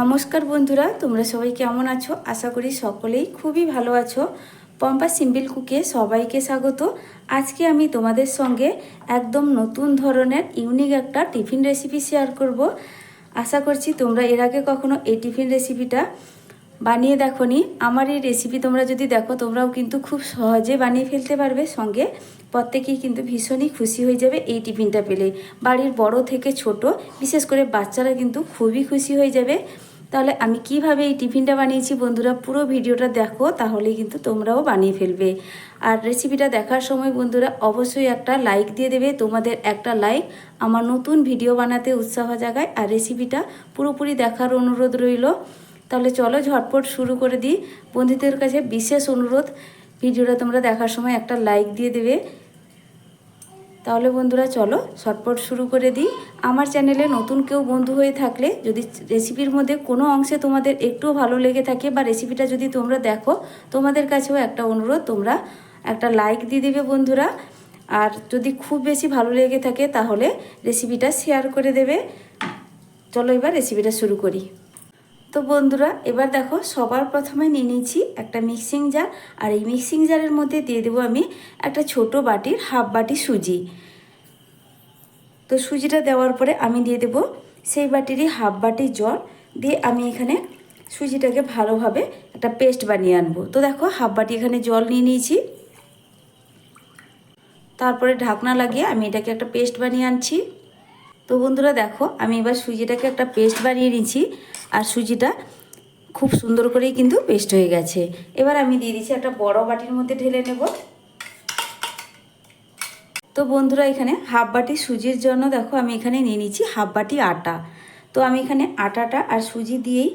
নমস্কার বন্ধুরা, তোমরা সবাই কেমন আছো? আশা করি সকলেই খুবই ভালো আছো। পম্পা সিম্পল কুকে সবাইকে স্বাগত। আজকে আমি তোমাদের সঙ্গে একদম নতুন ধরনের ইউনিক একটা টিফিন রেসিপি শেয়ার করব। আশা করছি তোমরা এর আগে কখনো এই টিফিন রেসিপিটা বানিয়ে দেখোনি। আমার এই রেসিপি তোমরা যদি দেখো, তোমরাও কিন্তু খুব সহজে বানিয়ে ফেলতে পারবে সঙ্গে। প্রত্যেকেই কিন্তু ভীষণই খুশি হয়ে যাবে এই টিফিনটা পেলে। বাড়ির বড় থেকে ছোট, বিশেষ করে বাচ্চারা কিন্তু খুবই খুশি হয়ে যাবে। তাহলে আমি কীভাবে এই টিফিনটা বানিয়েছি বন্ধুরা, পুরো ভিডিওটা দেখো, তাহলে কিন্তু তোমরাও বানিয়ে ফেলবে। আর রেসিপিটা দেখার সময় বন্ধুরা, অবশ্যই একটা লাইক দিয়ে দেবে, তোমাদের একটা লাইক। আমার নতুন ভিডিও বানাতে উৎসাহ জাগায়, আর রেসিপিটা পুরোপুরি দেখার অনুরোধ রইল। তাহলে চলো ঝটপট শুরু করে দিই। বন্ধুদের কাছে বিশেষ অনুরোধ, ভিডিওটা তোমরা দেখার সময় একটা লাইক দিয়ে দেবে। তাহলে বন্ধুরা চলো ঝটপট শুরু করে দিই। আমার চ্যানেলে নতুন কেউ বন্ধু হয়ে থাকলে যদি রেসিপির মধ্যে কোনো অংশে তোমাদের একটু ভালো লেগে থাকে বা রেসিপিটা যদি তোমরা দেখো, তোমাদের কাছেও একটা অনুরোধ, তোমরা একটা লাইক দিয়ে দেবে বন্ধুরা। আর যদি খুব বেশি ভালো লেগে থাকে তাহলে রেসিপিটা শেয়ার করে দেবে। চলো এবার রেসিপিটা শুরু করি। তো বন্ধুরা, এবার দেখো সবার প্রথমে নিয়ে নিয়েছি একটা মিক্সিং জার আর এই মিক্সিং জারের মধ্যে দিয়ে দেবো আমি একটা ছোট বাটির হাফ বাটি সুজি। তো সুজিটা দেওয়ার পরে আমি দিয়ে দেবো সেই বাটিরই হাফ বাটি জল দিয়ে আমি এখানে সুজিটাকে ভালোভাবে একটা পেস্ট বানিয়ে আনব। তো দেখো হাফ বাটি এখানে জল নিয়ে নিয়েছি। তারপরে ঢাকনা লাগিয়ে আমি এটাকে একটা পেস্ট বানিয়ে আনছি। তো বন্ধুরা দেখো, আমি এবার সুজিটাকে একটা পেস্ট বানিয়ে নিয়েছি, আর সুজিটা খুব সুন্দর করেই কিন্তু পেস্ট হয়ে গেছে। এবার আমি দিয়ে দিচ্ছি একটা বড় বাটির মধ্যে ঢেলে নেব। তো বন্ধুরা এখানে হাফ বাটি সুজির জন্য দেখো, আমি এখানে নিয়ে নিচ্ছি হাফ বাটি আটা। তো আমি এখানে আটাটা আর সুজি দিয়েই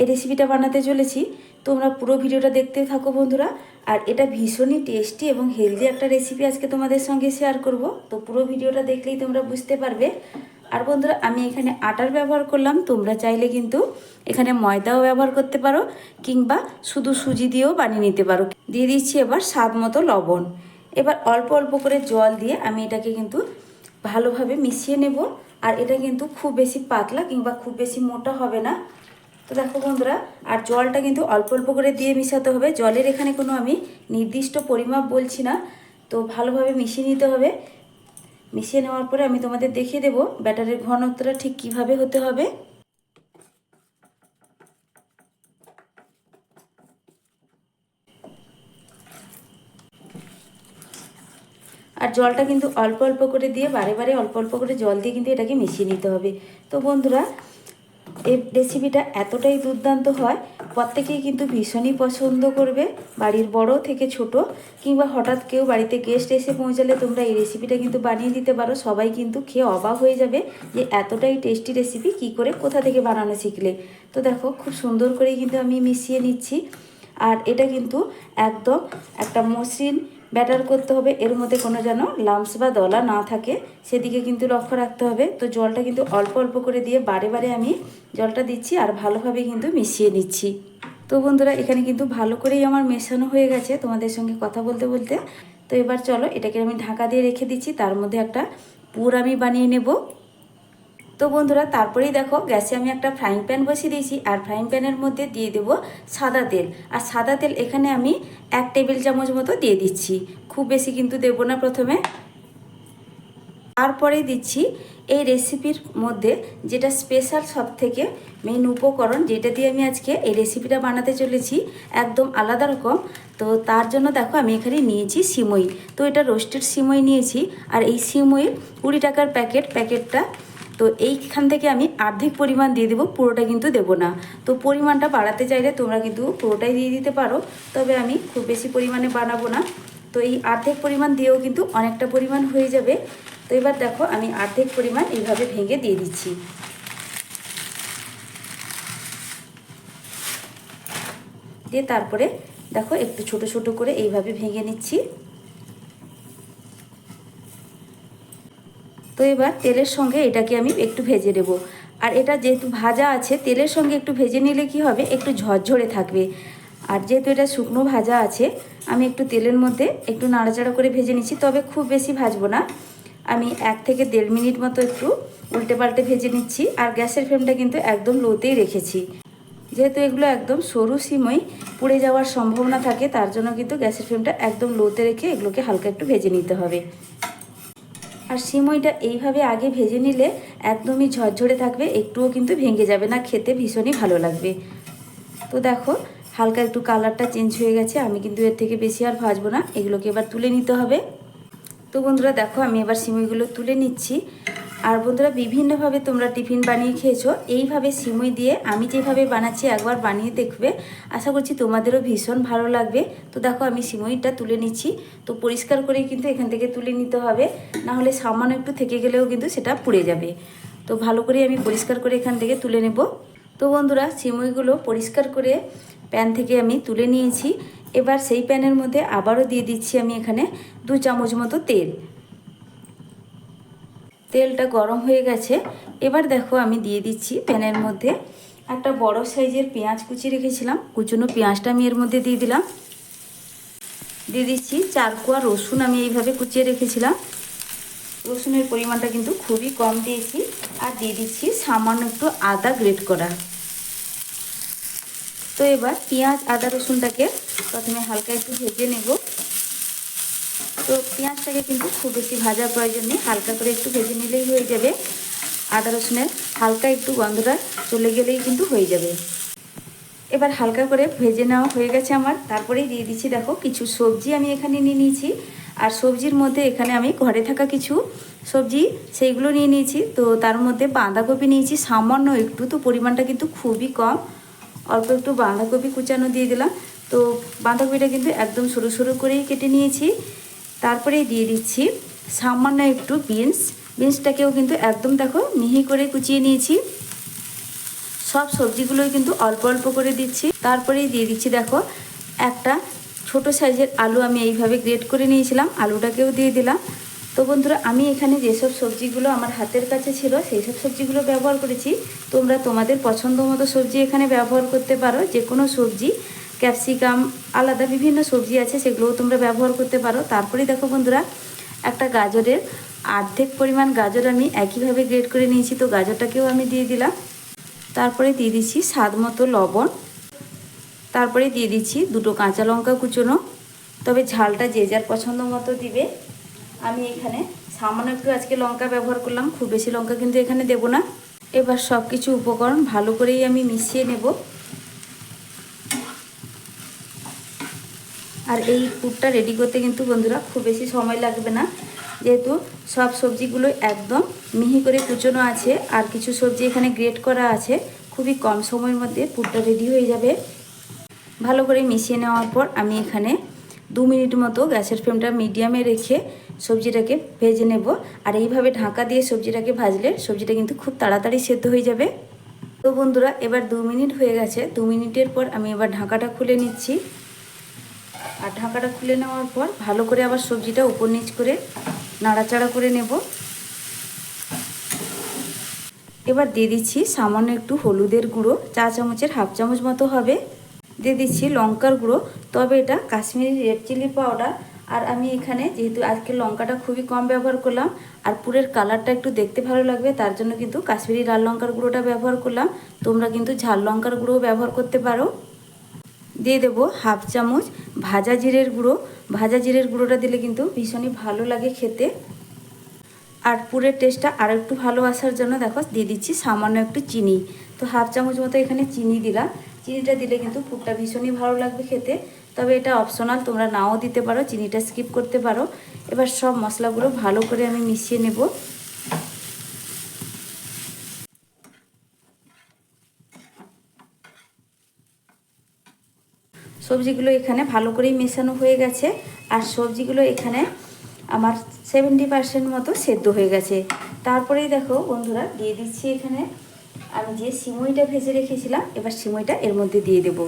এই রেসিপিটা বানাতে চলেছি। তোমরা পুরো ভিডিওটা দেখতে থাকো বন্ধুরা। আর এটা ভীষণই টেস্টি এবং হেলদি একটা রেসিপি আজকে তোমাদের সঙ্গে শেয়ার করব। তো পুরো ভিডিওটা দেখলেই তোমরা বুঝতে পারবে। আর বন্ধুরা, আমি এখানে আটার ব্যবহার করলাম। তোমরা চাইলে কিন্তু এখানে ময়দাও ব্যবহার করতে পারো কিংবা শুধু সুজি দিয়েও বানিয়ে নিতে পারো। দিয়ে দিচ্ছি এবার স্বাদ মতো লবণ। এবার অল্প অল্প করে জল দিয়ে আমি এটাকে কিন্তু ভালোভাবে মিশিয়ে নেব। আর এটা কিন্তু খুব বেশি পাতলা কিংবা খুব বেশি মোটা হবে না। তো দেখো বন্ধুরা, আর জলটা কিন্তু অল্প অল্প করে দিয়ে মিশাতে হবে। জলের এখানে কোনো আমি নির্দিষ্ট পরিমাপ বলছি না। তো ভালোভাবে মিশিয়ে নিতে হবে। মিশিয়ে নেওয়ার পরে আমি তোমাদের দেখিয়ে দেবো ব্যাটারের ঘনত্বটা ঠিক কীভাবে হতে হবে। আর জলটা কিন্তু অল্প অল্প করে দিয়ে, বারে বারে অল্প অল্প করে জল দিয়ে কিন্তু এটাকে মিশিয়ে নিতে হবে। তো বন্ধুরা এই রেসিপিটা এতটাই দুর্দান্ত হয়, প্রত্যেকেই কিন্তু ভীষণই পছন্দ করবে, বাড়ির বড় থেকে ছোট, কিংবা হঠাৎ কেউ বাড়িতে গেস্ট এসে পৌঁছালে তোমরা এই রেসিপিটা কিন্তু বানিয়ে দিতে পারো। সবাই কিন্তু খেয়ে অবাক হয়ে যাবে যে এতটাই টেস্টি রেসিপি কি করে কোথা থেকে বানানো শিখলে। তো দেখো, খুব সুন্দর করেই কিন্তু আমি মিশিয়ে নিচ্ছি। আর এটা কিন্তু একদম একটা মসৃণ ব্যাটার করতে হবে। এর মধ্যে কোনো যেন লামস বা দলা না থাকে, সেদিকে কিন্তু লক্ষ্য রাখতে হবে। তো জলটা কিন্তু অল্প অল্প করে দিয়ে বারে বারে আমি জলটা দিচ্ছি আর ভালোভাবে কিন্তু মিশিয়ে নিচ্ছি। তো বন্ধুরা, এখানে কিন্তু ভালো করেই আমার মেশানো হয়ে গেছে তোমাদের সঙ্গে কথা বলতে বলতে। তো এবার চলো, এটাকে আমি ঢাকা দিয়ে রেখে দিচ্ছি। তার মধ্যে একটা পুর আমি বানিয়ে নেব। তো বন্ধুরা, তারপরেই দেখো, গ্যাসে আমি একটা ফ্রাইং প্যান বসিয়ে দিয়েছি, আর ফ্রাইং প্যানের মধ্যে দিয়ে দেবো সাদা তেল। আর সাদা তেল এখানে আমি এক টেবিল চামচ মতো দিয়ে দিচ্ছি। খুব বেশি কিন্তু দেবো না প্রথমে। তারপরেই দিচ্ছি এই রেসিপির মধ্যে যেটা স্পেশাল সব থেকে মেন উপকরণ, যেটা দিয়ে আমি আজকে এই রেসিপিটা বানাতে চলেছি, একদম আলাদা রকম। তো তার জন্য দেখো, আমি এখানে নিয়েছি সিমই। তো এটা রোস্টেড সিমই নিয়েছি, আর এই সিমইয়ের কুড়ি টাকার প্যাকেট প্যাকেটটা তো এইখান থেকে আমি অর্ধেক পরিমাণ দিয়ে দেবো, পুরোটা কিন্তু দেবো না। তো পরিমাণটা বাড়াতে চাইলে তোমরা কিন্তু পুরোটাই দিয়ে দিতে পারো, তবে আমি খুব বেশি পরিমাণে বানাবো না। তো এই অর্ধেক পরিমাণ দিয়েও কিন্তু অনেকটা পরিমাণ হয়ে যাবে। তো এবার দেখো আমি অর্ধেক পরিমাণ এইভাবে ভেঙে দিয়ে দিচ্ছি। দিয়ে তারপরে দেখো একটু ছোট ছোট করে এইভাবে ভেঙে নিচ্ছি। তো এবার তেলের সঙ্গে এটাকে আমি একটু ভেজে নেব। আর এটা যেহেতু ভাজা আছে, তেলের সঙ্গে একটু ভেজে নিলে কি হবে? একটু ঝরঝরে থাকবে। আর যেহেতু এটা শুকনো ভাজা আছে, আমি একটু তেলের মধ্যে একটু নাড়াচাড়া করে ভেজে নিচ্ছি। তবে খুব বেশি ভাজবো না। আমি এক থেকে দেড় মিনিট মতো একটু উল্টে পাল্টে ভেজে নিচ্ছি। আর গ্যাসের ফ্লেমটা কিন্তু একদম লোতেই রেখেছি। যেহেতু এগুলো একদম সরু সিমই পুড়ে যাওয়ার সম্ভাবনা থাকে, তার জন্য কিন্তু গ্যাসের ফ্লেমটা একদম লোতে রেখে এগুলোকে হালকা একটু ভেজে নিতে হবে। আর সিমইটা এইভাবে আগে ভেজে নিলে একদমই ঝরঝরে থাকবে, একটুও কিন্তু ভেঙে যাবে না, খেতে ভীষণই ভালো লাগবে। তো দেখো, হালকা একটু কালারটা চেঞ্জ হয়ে গেছে, আমি কিন্তু এর থেকে বেশি আর ভাজবো না, এগুলোকে এবার তুলে নিতে হবে। তো বন্ধুরা দেখো, আমি এবার সিমইগুলো তুলে নিচ্ছি। আর বন্ধুরা, বিভিন্নভাবে তোমরা টিফিন বানিয়ে খেয়েছো। এইভাবে সিমুই দিয়ে আমি যেভাবে বানাচ্ছি, একবার বানিয়ে দেখবে। আশা করছি তোমাদেরও ভীষণ ভালো লাগবে। তো দেখো, আমি সিমুইটা তুলে নিচ্ছি। তো পরিষ্কার করেই কিন্তু এখান থেকে তুলে নিতে হবে। না হলে সামান্য একটু থেকে গেলেও কিন্তু সেটা পুড়ে যাবে। তো ভালো করে আমি পরিষ্কার করে এখান থেকে তুলে নেব। তো বন্ধুরা, সিমুইগুলো পরিষ্কার করে প্যান থেকে আমি তুলে নিয়েছি। এবার সেই প্যানের মধ্যে আবারও দিয়ে দিচ্ছি আমি এখানে দু চামচ মতো তেল। তেলটা গরম হয়ে গেছে। এবার দেখো আমি দিয়ে দিচ্ছি প্যানের মধ্যে একটা বড় সাইজের পেঁয়াজ কুচি রেখেছিলাম। কুচনো পেঁয়াজটা আমি এর মধ্যে দিয়ে দিলাম। দিয়ে দিচ্ছি চার কোয়া রসুন আমি এইভাবে কুচিয়ে রেখেছিলাম। রসুনের পরিমাণটা কিন্তু খুবই কম দিয়েছি। আর দিয়ে দিচ্ছি সামান্য একটু আদা গ্রেট করা। তো এবার পেঁয়াজ, আদা, রসুনটাকে প্রথমে হালকা একটু ভেজে নেব। তো পেঁয়াজটাকে কিন্তু খুব বেশি ভাজার প্রয়োজন নেই। হালকা করে একটু ভেজে নিলেই হয়ে যাবে। আদা রসুনের হালকা একটু গন্ধটা চলে গেলেই কিন্তু হয়ে যাবে। এবার হালকা করে ভেজে নেওয়া হয়ে গেছে আমার। তারপরেই দিয়ে দিচ্ছি, দেখো, কিছু সবজি আমি এখানে নিয়ে নিয়েছি। আর সবজির মধ্যে এখানে আমি ঘরে থাকা কিছু সবজি সেইগুলো নিয়ে নিয়েছি। তো তার মধ্যে বাঁধাকপি নিয়েছি। সামান্য একটু তো পরিমাণটা কিন্তু খুবই কম। অল্প একটু বাঁধাকপি কুচানো দিয়ে দিলাম। তো বাঁধাকপিটা কিন্তু একদম সরু সরু করেই কেটে নিয়েছি। তারপরে দিয়ে দিচ্ছি সামান্য একটু বিনস বিনসটাকেও কিন্তু একদম দেখো মিহি করে কুচিয়ে নিয়েছি। সব সবজিগুলোই কিন্তু অল্প অল্প করে দিচ্ছি। তারপরেই দিয়ে দিচ্ছি দেখো একটা ছোট সাইজের আলু আমি এইভাবে গ্রেট করে নিয়েছিলাম, আলুটাকেও দিয়ে দিলাম। তো বন্ধুরা, আমি এখানে যেসব সবজিগুলো আমার হাতের কাছে ছিল সেই সব সবজিগুলো ব্যবহার করেছি। তোমরা তোমাদের পছন্দ মতো সবজি এখানে ব্যবহার করতে পারো যে কোনো সবজি। ক্যাপসিকাম, আলাদা বিভিন্ন সবজি আছে, সেগুলোও তোমরা ব্যবহার করতে পারো। তারপরে দেখো বন্ধুরা, একটা গাজরের অর্ধেক পরিমাণ গাজর আমি একইভাবে গ্রেড করে নিয়েছি, তো গাজরটাকেও আমি দিয়ে দিলাম। তারপরে দিয়ে দিচ্ছি স্বাদ মতো লবণ। তারপরে দিয়ে দিচ্ছি দুটো কাঁচা লঙ্কা কুচোনো। তবে ঝালটা যে যার পছন্দ মতো দিবে। আমি এখানে সামান্য একটু আজকে লঙ্কা ব্যবহার করলাম, খুব বেশি লঙ্কা কিন্তু এখানে দেব না। এবার সব কিছু উপকরণ ভালো করেই আমি মিশিয়ে নেব। আর এই পুরটা রেডি করতে কিন্তু বন্ধুরা খুব বেশি সময় লাগবে না। যেহেতু সব সবজিগুলো একদম মিহি করে কুচোনো আছে আর কিছু সবজি এখানে গ্রেট করা আছে। খুবই কম সময়ের মধ্যে পুরটা রেডি হয়ে যাবে। ভালো করে মিশিয়ে নেওয়ার পর আমি এখানে দু মিনিট মতো গ্যাসের ফ্লেমটা মিডিয়ামে রেখে সবজিটাকে ভেজে নেব। আর এইভাবে ঢাকা দিয়ে সবজিটাকে ভাজলে সবজিটা কিন্তু খুব তাড়াতাড়ি সেদ্ধ হয়ে যাবে। তো বন্ধুরা, এবার দু মিনিট হয়ে গেছে। দু মিনিটের পর আমি এবার ঢাকাটা খুলে নিচ্ছি। আর ঢাকাটা খুলে নেওয়ার পর ভালো করে আবার সবজিটা উপর নিচ করে নাড়াচাড়া করে নেব। এবার দিয়ে দিচ্ছি সামান্য একটু হলুদের গুঁড়ো, চা চামচের হাফ চামচ মতো হবে। দিয়ে দিচ্ছি লঙ্কার গুঁড়ো, তবে এটা কাশ্মীরি রেড চিলি পাউডার। আর আমি এখানে যেহেতু আজকে লঙ্কাটা খুবই কম ব্যবহার করলাম, আর পুরের কালারটা একটু দেখতে ভালো লাগবে, তার জন্য কিন্তু কাশ্মীরি লাল লঙ্কার গুঁড়োটা ব্যবহার করলাম। তোমরা কিন্তু ঝাল লঙ্কার গুঁড়োও ব্যবহার করতে পারো। দিয়ে দেবো হাফ চামচ ভাজা জিরের গুঁড়ো। ভাজা জিরের গুঁড়োটা দিলে কিন্তু ভীষণই ভালো লাগে খেতে। আর পুরের টেস্টটা আর একটু ভালো আসার জন্য দেখো দিয়ে দিচ্ছি সামান্য একটু চিনি। তো হাফ চামচ মতো এখানে চিনি দিলাম। চিনিটা দিলে কিন্তু পুরটা ভীষণই ভালো লাগবে খেতে। তবে এটা অপশনাল তোমরা নাও দিতে পারো, চিনিটা স্কিপ করতে পারো। এবার সব মশলাগুলো ভালো করে আমি মিশিয়ে নেব। সবজিগুলো এখানে ভালো করেই মেশানো হয়ে গেছে। আর সবজিগুলো এখানে আমার সেভেন্টি পার্সেন্ট মতো সেদ্ধ হয়ে গেছে। তারপরেই দেখো বন্ধুরা, দিয়ে দিচ্ছি এখানে আমি যে সিমইটা ভেজে রেখেছিলাম, এবার সিমইটা এর মধ্যে দিয়ে দেব।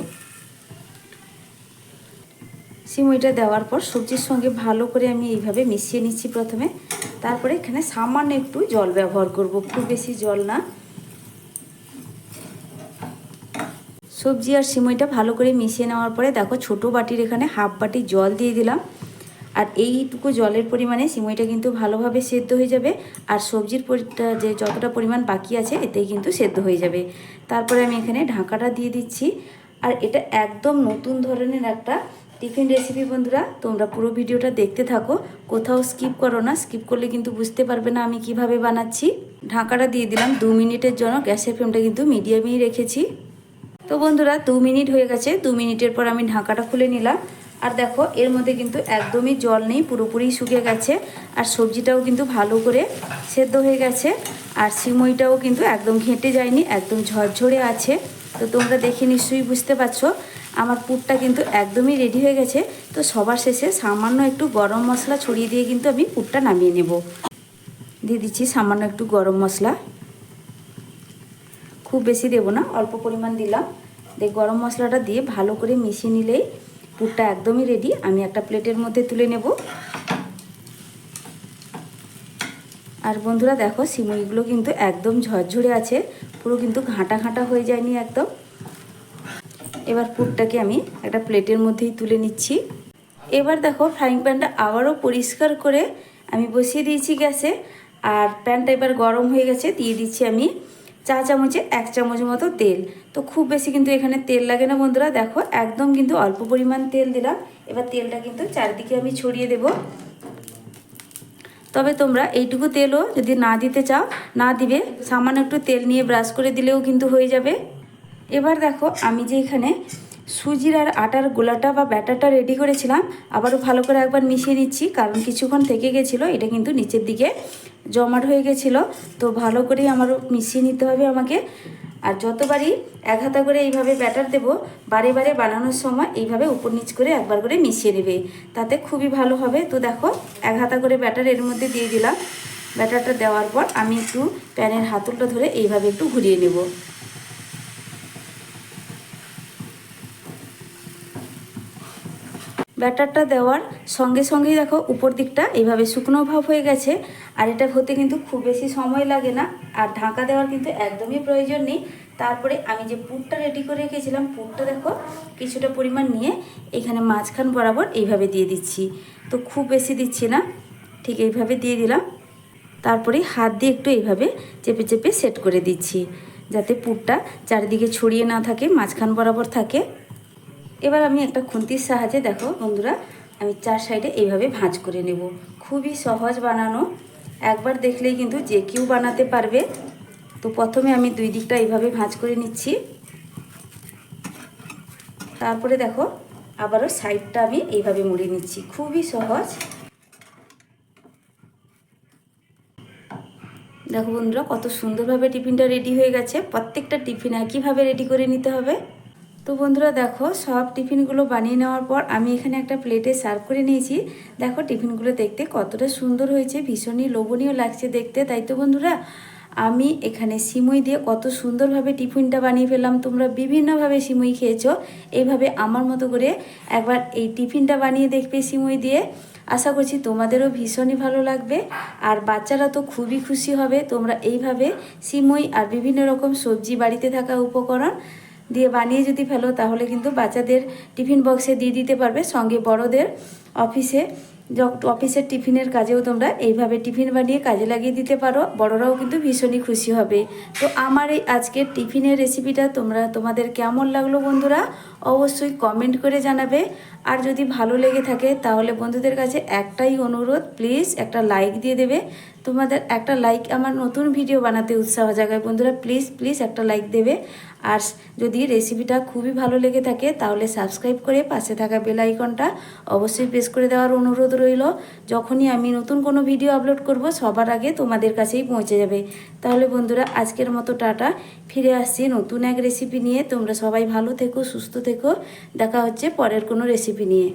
সিমইটা দেওয়ার পর সবজির সঙ্গে ভালো করে আমি এইভাবে মিশিয়ে নিচ্ছি প্রথমে। তারপরে এখানে সামান্য একটু জল ব্যবহার করব। খুব বেশি জল না। সবজি আর সিমইটা ভালো করে মিশিয়ে নেওয়ার পরে দেখো ছোট বাটির এখানে হাফ বাটি জল দিয়ে দিলাম। আর এইটুকু জলের পরিমাণে সিমইটা কিন্তু ভালোভাবে সেদ্ধ হয়ে যাবে। আর সবজির যে যতটা পরিমাণ বাকি আছে, এতেই কিন্তু সেদ্ধ হয়ে যাবে। তারপরে আমি এখানে ঢাকাটা দিয়ে দিচ্ছি। আর এটা একদম নতুন ধরনের একটা টিফিন রেসিপি বন্ধুরা, তোমরা পুরো ভিডিওটা দেখতে থাকো। কোথাও স্কিপ করো না, স্কিপ করলে কিন্তু বুঝতে পারবে না আমি কীভাবে বানাচ্ছি। ঢাকাটা দিয়ে দিলাম দু মিনিটের জন্য গ্যাসের ফ্লেমটা কিন্তু মিডিয়ামেই রেখেছি। তো বন্ধুরা, দু মিনিট হয়ে গেছে। দু মিনিটের পর আমি ঢাকাটা খুলে নিলাম। আর দেখো, এর মধ্যে কিন্তু একদমই জল নেই, পুরোপুরি শুকিয়ে গেছে। আর সবজিটাও কিন্তু ভালো করে সেদ্ধ হয়ে গেছে। আর সিমইটাও কিন্তু একদম ঘেঁটে যায়নি, একদম ঝরঝরে আছে। তো তোমরা দেখে নিশ্চয়ই বুঝতে পারছ, আমার পুরটা কিন্তু একদমই রেডি হয়ে গেছে। তো সবার শেষে সামান্য একটু গরম মশলা ছড়িয়ে দিয়ে কিন্তু আমি পুরটা নামিয়ে নেব। দিয়ে দিচ্ছি সামান্য একটু গরম মশলা। খুব বেশি দেবো না, অল্প পরিমাণ দিলাম। দিয়ে গরম মশলাটা দিয়ে ভালো করে মিশিয়ে নিলেই পুরটা একদমই রেডি আমি একটা প্লেটের মধ্যে তুলে নেব। আর বন্ধুরা দেখো, সিমইগুলো কিন্তু একদম ঝরঝরে আছে। পুরো কিন্তু ঘাঁটা ঘাঁটা হয়ে যায়নি একদম। এবার পুরটাকে আমি একটা প্লেটের মধ্যেই তুলে নিচ্ছি। এবার দেখো ফ্রাইং প্যানটা আবারও পরিষ্কার করে আমি বসিয়ে দিয়েছি গ্যাসে। আর প্যানটা এবার গরম হয়ে গেছে, দিয়ে দিচ্ছি আমি চা চামচে এক চামচ মতো তেল। তো খুব বেশি কিন্তু এখানে তেল লাগে না বন্ধুরা, দেখো একদম কিন্তু অল্প পরিমাণ তেল দিলাম। এবার তেলটা কিন্তু চারিদিকে আমি ছড়িয়ে দেব। তবে তোমরা এইটুকু তেলও যদি না দিতে চাও, না দিবে, সামান্য একটু তেল নিয়ে ব্রাশ করে দিলেও কিন্তু হয়ে যাবে। এবার দেখো আমি যে এখানে সুজির আর আটার গোলাটা বা ব্যাটারটা রেডি করেছিলাম। আবারও ভালো করে একবার মিশিয়ে নিচ্ছি, কারণ কিছুক্ষণ থেকে গেছিল, এটা কিন্তু নিচের দিকে জমাট হয়ে গেছিল। তো ভালো করেই আমারও মিশিয়ে নিতে হবে আমাকে। আর যতবারই এক হাতা করে এইভাবে ব্যাটার দেব, বারে বারে বানানোর সময় এইভাবে উপর নিচ করে একবার করে মিশিয়ে নেবে। তাতে খুবই ভালো হবে। তো দেখো, এক হাতা করে ব্যাটার এর মধ্যে দিয়ে দিলাম। ব্যাটারটা দেওয়ার পর আমি একটু প্যানের হাতলটা ধরে এইভাবে একটু ঘুরিয়ে নেব। ব্যাটারটা দেওয়ার সঙ্গে সঙ্গেই দেখো উপর দিকটা এইভাবে শুকনো ভাব হয়ে গেছে, আর এটা হতে কিন্তু খুব বেশি সময় লাগে না, আর ঢাকা দেওয়ার কিন্তু একদমই প্রয়োজন নেই। তারপরে আমি যে পুরটা রেডি করে রেখেছিলাম, পুরটা দেখো কিছুটা পরিমাণ নিয়ে এখানে মাঝখান বরাবর এইভাবে দিয়ে দিচ্ছি। তো খুব বেশি দিচ্ছি না, ঠিক এইভাবে দিয়ে দিলাম। তারপরে হাত দিয়ে একটু এইভাবে চেপে চেপে সেট করে দিচ্ছি, যাতে পুরটা চারিদিকে ছড়িয়ে না থাকে, মাঝখান বরাবর থাকে। এবার আমি একটা খুন্তির সাহায্যে দেখো বন্ধুরা, আমি চার সাইডে এইভাবে ভাঁজ করে নেব। খুবই সহজ বানানো। একবার দেখলেই কিন্তু যে কেউ বানাতে পারবে। তো প্রথমে আমি দুই দিকটা এইভাবে ভাঁজ করে নিচ্ছি। তারপরে দেখো, আবারও সাইডটা আমি এইভাবে মুড়ে নিচ্ছি। খুবই সহজ। দেখো বন্ধুরা, কত সুন্দরভাবে টিফিনটা রেডি হয়ে গেছে। প্রত্যেকটা টিফিন একইভাবে রেডি করে নিতে হবে। তো বন্ধুরা দেখো, সব টিফিনগুলো বানিয়ে নেওয়ার পর আমি এখানে একটা প্লেটে সার্ভ করে নিয়েছি। দেখো, টিফিনগুলো দেখতে কতটা সুন্দর হয়েছে, ভীষণই লোভনীয় লাগছে দেখতে, তাই তো বন্ধুরা? আমি এখানে সিমুই দিয়ে কত সুন্দরভাবে টিফিনটা বানিয়ে ফেললাম। তোমরা বিভিন্নভাবে সিমুই খেয়েছো। এইভাবে আমার মতো করে একবার এই টিফিনটা বানিয়ে দেখবে সিমুই দিয়ে। আশা করছি তোমাদেরও ভীষণই ভালো লাগবে। আর বাচ্চারা তো খুবই খুশি হবে। তোমরা এইভাবে সিমুই আর বিভিন্ন রকম সবজি বাড়িতে থাকা উপকরণ দিয়ে বানিয়ে যদি ফেলো, তাহলে কিন্তু বাচ্চাদের টিফিন বক্সে দিয়ে দিতে পারবে। সঙ্গে বড়দের অফিসে অফিসের টিফিনের কাজেও তোমরা এইভাবে টিফিন বানিয়ে কাজে লাগিয়ে দিতে পারো। বড়রাও কিন্তু ভীষণই খুশি হবে। তো আমার এই আজকের টিফিনের রেসিপিটা তোমরা, তোমাদের কেমন লাগল বন্ধুরা? অবশ্যই কমেন্ট করে জানাবে। আর যদি ভালো লেগে থাকে, তাহলে বন্ধুদের কাছে একটাই অনুরোধ প্লিজ একটা লাইক দিয়ে দেবে। তোমাদের একটা লাইক আমার নতুন ভিডিও বানাতে উৎসাহ জাগায়। বন্ধুরা প্লিজ প্লিজ একটা লাইক দেবে। আর যদি রেসিপিটা খুবই ভালো লেগে থাকে, তাহলে সাবস্ক্রাইব করে পাশে থাকা বেল আইকনটা অবশ্যই প্রেস করে দেওয়ার অনুরোধ রইল। যখনই আমি নতুন কোনো ভিডিও আপলোড করব, সবার আগে তোমাদের কাছেই পৌঁছে যাবে। তাহলে বন্ধুরা, আজকের মতো টাটা। ফিরে আসছি নতুন এক রেসিপি নিয়ে। তোমরা সবাই ভালো থেকো, সুস্থ থেকো দেখা হচ্ছে পরের কোনো রেসিপি নিয়ে।